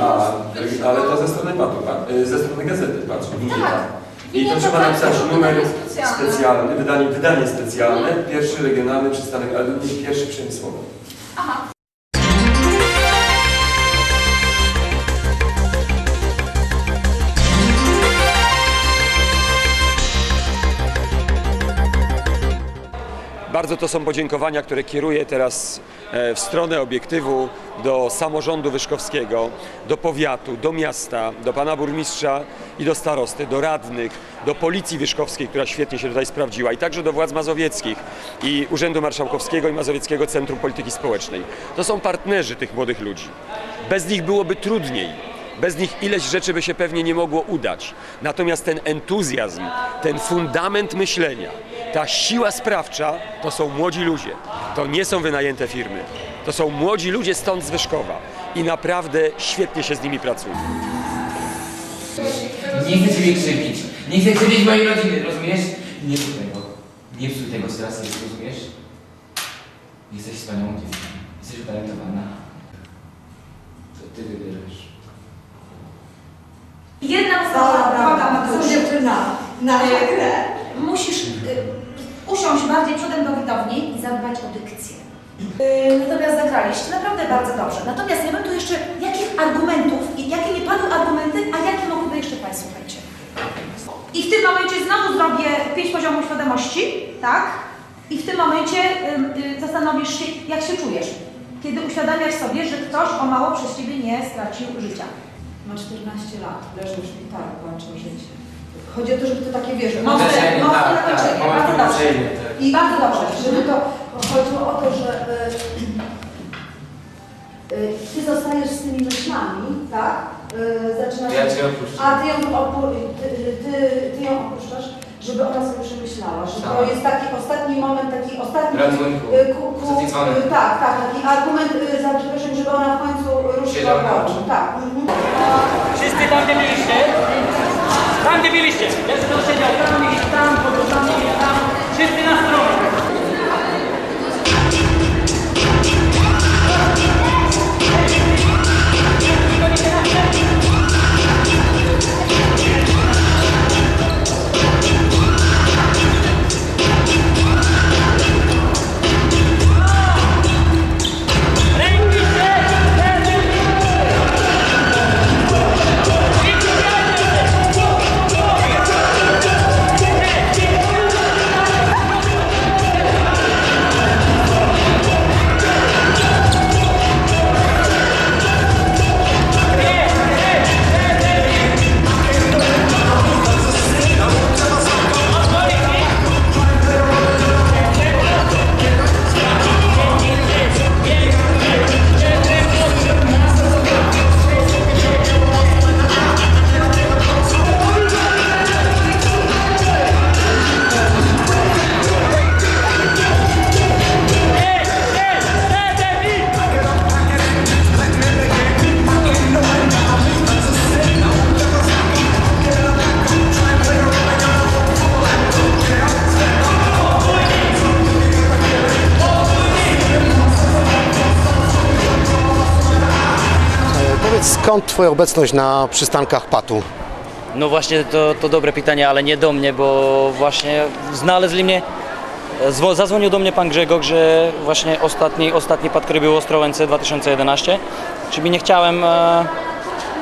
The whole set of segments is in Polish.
A, ale to ze strony patu, pa- y, ze strony gazety, patrz, winieta. I to trzeba tak, napisać to numer specjalny, wydanie, wydanie specjalne, pierwszy regionalny przystanek, ale nie pierwszy przemysłowy. Aha. Bardzo to są podziękowania, które kieruję teraz e, w stronę obiektywu do samorządu wyszkowskiego, do powiatu, do miasta, do pana burmistrza i do starosty, do radnych, do policji wyszkowskiej, która świetnie się tutaj sprawdziła i także do władz mazowieckich i Urzędu Marszałkowskiego i Mazowieckiego Centrum Polityki Społecznej. To są partnerzy tych młodych ludzi. Bez nich byłoby trudniej. Bez nich ileś rzeczy by się pewnie nie mogło udać. Natomiast ten entuzjazm, ten fundament myślenia, ta siła sprawcza to są młodzi ludzie. To nie są wynajęte firmy. To są młodzi ludzie stąd z Wyszkowa. I naprawdę świetnie się z nimi pracuje. Nie chcę ciebie krzywdzić. Nie chcę krzywdzić mojej rodziny, rozumiesz? Nie psuj tego. Nie psuj tego teraz, rozumiesz? Jesteś wspaniałą dziewczyną. Jesteś utalentowana. Co ty wybierasz? Jedna ustawa, uwaga Mateusz, dziewczyna na grę. Usiąść bardziej przodem do widowni i zadbać o dykcję. Y, natomiast zagraliście naprawdę bardzo dobrze. Natomiast ja bym tu jeszcze, jakich argumentów, i jakie nie padły argumenty, a jakie mogłyby jeszcze Państwo słuchajcie. I w tym momencie znowu zrobię pięć poziomów świadomości, tak? I w tym momencie y, y, zastanowisz się, jak się czujesz, kiedy uświadamiasz sobie, że ktoś o mało przez Ciebie nie stracił życia. Ma 14 lat, leży w szpitalu, kończy życie. Chodzi o to, żeby to takie, wiesz, No mocne, Uderzenie, mocne tak, tak, zakończenie. Bardzo dobrze. uderzenia, tak. I bardzo dobrze, żeby to chodziło o to, że y, y, ty zostajesz z tymi myślami, tak? Y, zaczynasz... Ja cię opuszczę. A ty ją, opu, ty, ty, ty ją opuszczasz, żeby ona sobie przemyślała, że to Tak. jest taki ostatni moment, taki ostatni... Y, ku, ku, Ostatni dzwonek. y, tak, tak, taki argument y, za przeproszeniem, żeby ona w końcu ruszyła Siedziała w na oczy. Tak. Mhm. Wszyscy tam, byliście? Tam, gdzie byliście. Ja się skąd Twoja obecność na przystankach Patu? No właśnie to, to dobre pytanie, ale nie do mnie, bo właśnie znaleźli mnie, zwo- zadzwonił do mnie pan Grzegorz, że właśnie ostatni, ostatni pad, który był w Ostrołęce 2011, czyli nie chciałem e,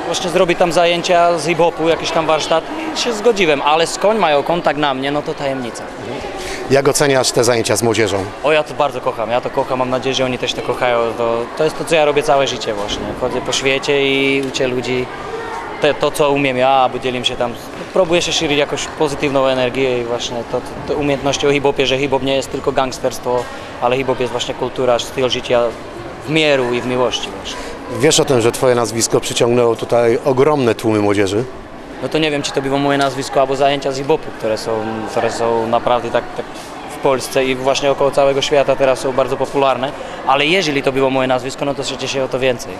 właśnie zrobić tam zajęcia z hip-hopu, jakiś tam warsztat i się zgodziłem, ale skąd mają kontakt na mnie, no to tajemnica. Jak oceniasz te zajęcia z młodzieżą? O, ja to bardzo kocham, ja to kocham, mam nadzieję, że oni też to kochają. To, to jest to, co ja robię całe życie właśnie. Chodzę po świecie i uczę ludzi te, to, co umiem ja, albo dzielim się tam. Próbuję się szerzyć jakąś pozytywną energię i właśnie to, to, to umiejętności o hip-hopie, że hip-hop nie jest tylko gangsterstwo, ale hip-hop jest właśnie kultura, styl życia w mieru i w miłości właśnie. Wiesz o tym, że Twoje nazwisko przyciągnęło tutaj ogromne tłumy młodzieży? No to nie wiem, czy to było moje nazwisko albo zajęcia z hip-hopu, które są, które są naprawdę tak, tak w Polsce i właśnie około całego świata teraz są bardzo popularne, ale jeżeli to było moje nazwisko, no to się cieszę o to więcej.